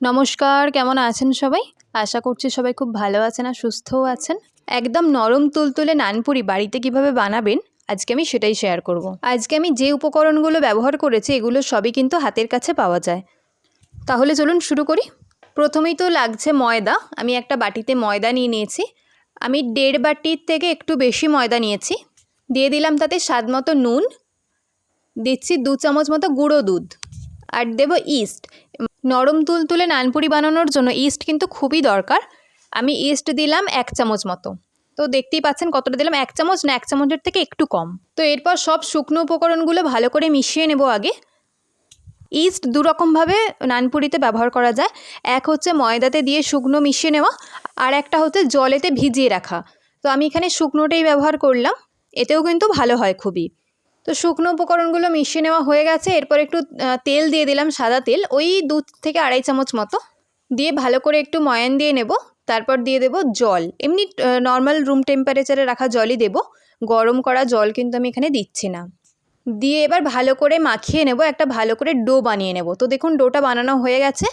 নমস্কার, কেমন আছেন সবাই? আশা করছি সবাই খুব ভালো আছেন আর সুস্থও আছেন। একদম নরম তুলতুলে নানপুরি বাড়িতে কীভাবে বানাবেন, আজকে আমি সেটাই শেয়ার করব। আজকে আমি যে উপকরণগুলো ব্যবহার করেছি, এগুলো সবই কিন্তু হাতের কাছে পাওয়া যায়। তাহলে চলুন শুরু করি। প্রথমেই তো লাগছে ময়দা। আমি একটা বাটিতে ময়দা নিয়ে নিয়েছি। আমি দেড় বাটির থেকে একটু বেশি ময়দা নিয়েছি। দিয়ে দিলাম তাতে স্বাদ মতো নুন। দিচ্ছি দু চামচ মতো গুঁড়ো দুধ। আর দেবো ইস্ট। নরম তুলতুলে নানপুরি বানানোর জন্য ইস্ট কিন্তু খুবই দরকার। আমি ইস্ট দিলাম এক চামচ মতো। তো দেখতেই পাচ্ছেন কতটা দিলাম, এক চামচ না এক চামচের থেকে একটু কম। তো এরপর সব শুকনো উপকরণগুলো ভালো করে মিশিয়ে নেব আগে। ইস্ট দুরকমভাবে নানপুরিতে ব্যবহার করা যায়। এক হচ্ছে ময়দাতে দিয়ে শুকনো মিশিয়ে নেওয়া আর একটা হচ্ছে জলেতে ভিজিয়ে রাখা। তো আমি এখানে শুকনোটাই ব্যবহার করলাম। এতেও কিন্তু ভালো হয় খুবই। তো শুকনো উপকরণগুলো মিশিয়ে নেওয়া হয়ে গেছে। এরপর একটু তেল দিয়ে দিলাম সাদা তেল। ওই দু থেকে আড়াই চামচ মতো। দিয়ে ভালো করে একটু ময়ান দিয়ে নেব। তারপর দিয়ে দেব জল। এমনি নর্মাল রুম টেম্পারেচারে রাখা জলই দেব। গরম করা জল কিন্তু আমি এখানে দিচ্ছি না। দিয়ে এবার ভালো করে মাখিয়ে নেব। একটা ভালো করে ডো বানিয়ে নেব। তো দেখুন, ডোটা বানানো হয়ে গেছে।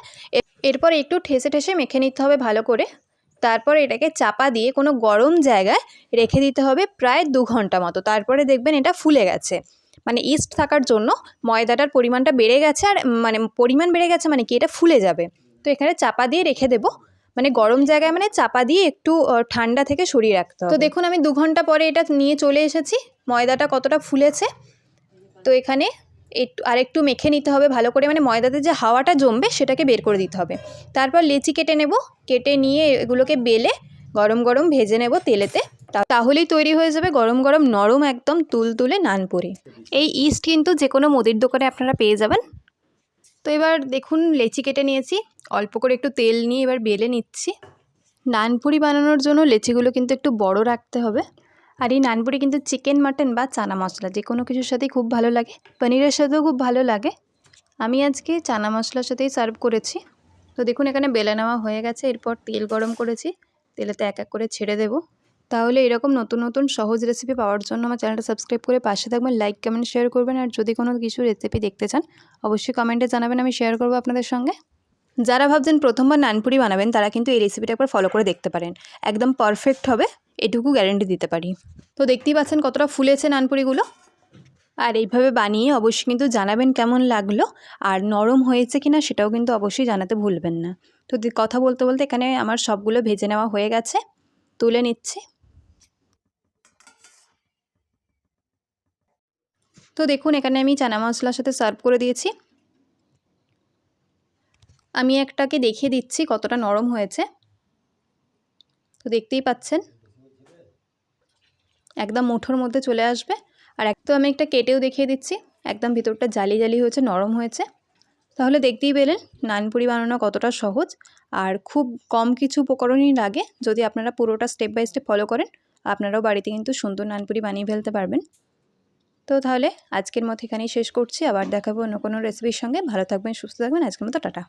এরপর একটু ঠেসে ঠেসে মেখে নিতে হবে ভালো করে। তারপর এটাকে চাপা দিয়ে কোনো গরম জায়গায় রেখে দিতে হবে প্রায় দু ঘণ্টা মতো। তারপরে দেখবেন এটা ফুলে গেছে। মানে ইস্ট থাকার জন্য ময়দাটার পরিমাণটা বেড়ে গেছে আর মানে পরিমাণ বেড়ে গেছে মানে কি, এটা ফুলে যাবে। তো এখানে চাপা দিয়ে রেখে দেবো। মানে গরম জায়গায় মানে চাপা দিয়ে একটু ঠান্ডা থেকে সরিয়ে রাখতে তো দেখুন আমি দু ঘণ্টা পরে এটা নিয়ে চলে এসেছি। ময়দাটা কতটা ফুলেছে। তো এখানে একটু আর একটু মেখে নিতে হবে ভালো করে। মানে ময়দাতে যে হাওয়াটা জমবে সেটাকে বের করে দিতে হবে। তারপর লেচি কেটে নেব। কেটে নিয়ে এগুলোকে বেলে গরম গরম ভেজে নেব তেলেতে। তাহলেই তৈরি হয়ে যাবে গরম গরম নরম একদম তুলতুলে নানপুরি এই ইস্ট কিন্তু যে কোনো মুদির দোকানে আপনারা পেয়ে যাবেন। তো এবার দেখুন লেচি কেটে নিয়েছি। অল্প করে একটু তেল নিয়ে এবার বেলে নিচ্ছি। নানপুরি বানানোর জন্য লেচিগুলো কিন্তু একটু বড় রাখতে হবে। আর এই নানপুরি কিন্তু চিকেন, মাটন বা চানা মশলা, যে কোনো কিছুর সাথেই খুব ভালো লাগে। পনিরের সাথেও খুব ভালো লাগে। আমি আজকে চানা মশলার সাথেই সার্ভ করেছি। তো দেখুন, এখানে বেলে নেওয়া হয়ে গেছে। এরপর তেল গরম করেছি। তেলেতে এক এক করে ছেড়ে দেবো। তাহলে এরকম নতুন নতুন সহজ রেসিপি পাওয়ার জন্য আমার চ্যানেলটা সাবস্ক্রাইব করে পাশে থাকবেন লাইক কমেন্ট শেয়ার করবেন। আর যদি কোনো কিছু রেসিপি দেখতে চান, অবশ্যই কমেন্টে জানাবেন। আমি শেয়ার করব আপনাদের সঙ্গে। যারা ভাবছেন প্রথমবার নানপুরি বানাবেন, তারা কিন্তু এই রেসিপিটা একবার ফলো করে দেখতে পারেন। একদম পারফেক্ট হবে, এটুকু গ্যারেন্টি দিতে পারি। তো দেখতেই পাচ্ছেন কতটা ফুলেছে নানপুরিগুলো। আর এইভাবে বানিয়ে অবশ্যই কিন্তু জানাবেন কেমন লাগল, আর নরম হয়েছে কি না সেটাও কিন্তু অবশ্যই জানাতে ভুলবেন না। তো কথা বলতে বলতে এখানে আমার সবগুলো ভেজে নেওয়া হয়ে গেছে, তুলে নিচ্ছি। তো দেখুন, এখানে আমি চানা মশলার সাথে সার্ভ করে দিয়েছি। আমি একটাকে দেখিয়ে দিচ্ছি কতটা নরম হয়েছে। তো দেখতেই পাচ্ছেন। একদম মুঠোর মধ্যে চলে আসবে। আর এক তো আমি একটা কেটেও দেখিয়ে দিচ্ছি। একদম ভিতরটা জালি জালি হয়েছে, নরম হয়েছে। তাহলে দেখতেই পেলেন নানপুরি বানানো কতটা সহজ। আর খুব কম কিছু উপকরণই লাগে। যদি আপনারা পুরোটা স্টেপ বাই স্টেপ ফলো করেন, আপনারাও বাড়িতে কিন্তু সুন্দর নানপুরি বানিয়ে ফেলতে পারবেন। তো তাহলে আজকের মতো এখানেই শেষ করছি। আবার দেখাবো অন্য কোনো রেসিপির সঙ্গে। ভালো থাকবেন, সুস্থ থাকবেন। আজকের মতো টাটা।